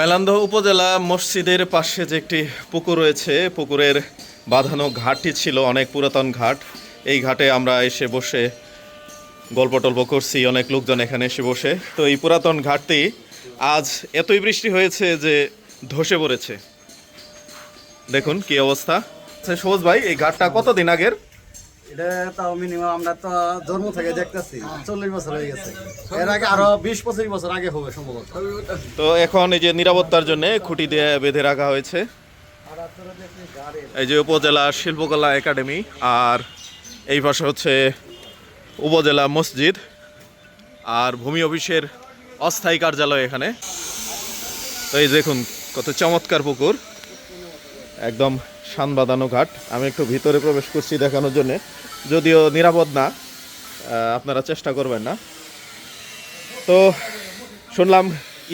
মেলান্দহ উপজেলা মসজিদের পাশে যে একটি পুকুর রয়েছে, পুকুরের বাঁধানো ঘাটটি ছিল অনেক পুরাতন ঘাট। এই ঘাটে আমরা এসে বসে গল্প টল্প করছি, অনেক লোকজন এখানে এসে বসে। তো এই পুরাতন ঘাটটি আজ এতই বৃষ্টি হয়েছে যে ধসে পড়েছে। দেখুন কি অবস্থা। আচ্ছা সবুজ ভাই, এই ঘাটটা কতদিন আগের? এটা তাও মিনিমাম আমরা তো জন্ম থেকে দেখতেছি চল্লিশ বছর হয়ে গেছে। এর আগে আরও বিশ পঁচিশ বছর আগে হবে সম্ভবত। তো এখন এই যে নিরাপত্তার জন্য খুঁটি দিয়ে বেঁধে রাখা হয়েছে। এই যে উপজেলা শিল্পকলা একাডেমি আর এই পাশে হচ্ছে উপজেলা মসজিদ আর ভূমি অফিসের অস্থায়ী কার্যালয় এখানে। তো এই দেখুন কত চমৎকার পুকুর। একদম শান বাঁধানো ঘাট। আমি একটু ভিতরে প্রবেশ করছি দেখানোর জন্য। যদিও নিরাপদ না আপনারা চেষ্টা করবেন না। তো শুনলাম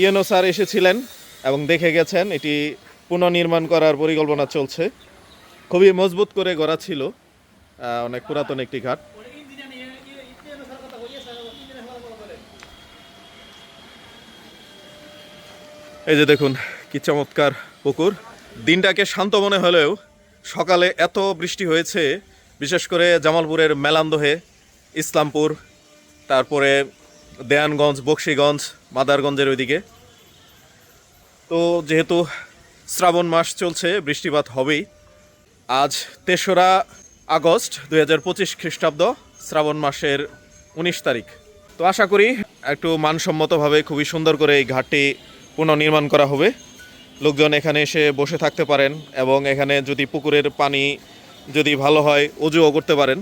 ইয়েনো স্যার এসেছিলেন এবং দেখে গেছেন, এটি পুনর্নির্মাণ করার পরিকল্পনা চলছে। খুবই মজবুত করে গড়া ছিল অনেক পুরাতন একটি ঘাট। এই যে দেখুন, কি চমৎকার পুকুর। দিনটাকে শান্ত মনে হলেও সকালে এত বৃষ্টি হয়েছে, বিশেষ করে জামালপুরের মেলান্দহে, ইসলামপুর, তারপরে দেয়ানগঞ্জ, বক্সিগঞ্জ, মাদারগঞ্জের ওইদিকে। তো যেহেতু শ্রাবণ মাস চলছে, বৃষ্টিপাত হবেই। আজ তেসরা আগস্ট দুই হাজার পঁচিশ খ্রিস্টাব্দ, শ্রাবণ মাসের উনিশ তারিখ। তো আশা করি একটু মানসম্মতভাবে খুবই সুন্দর করে এই ঘাটটি পুনর্নির্মাণ করা হবে। লোকজন এখানে এসে বসে থাকতে পারেন এবং এখানে যদি পুকুরের পানি যদি ভালো হয় অজুও করতে পারেন।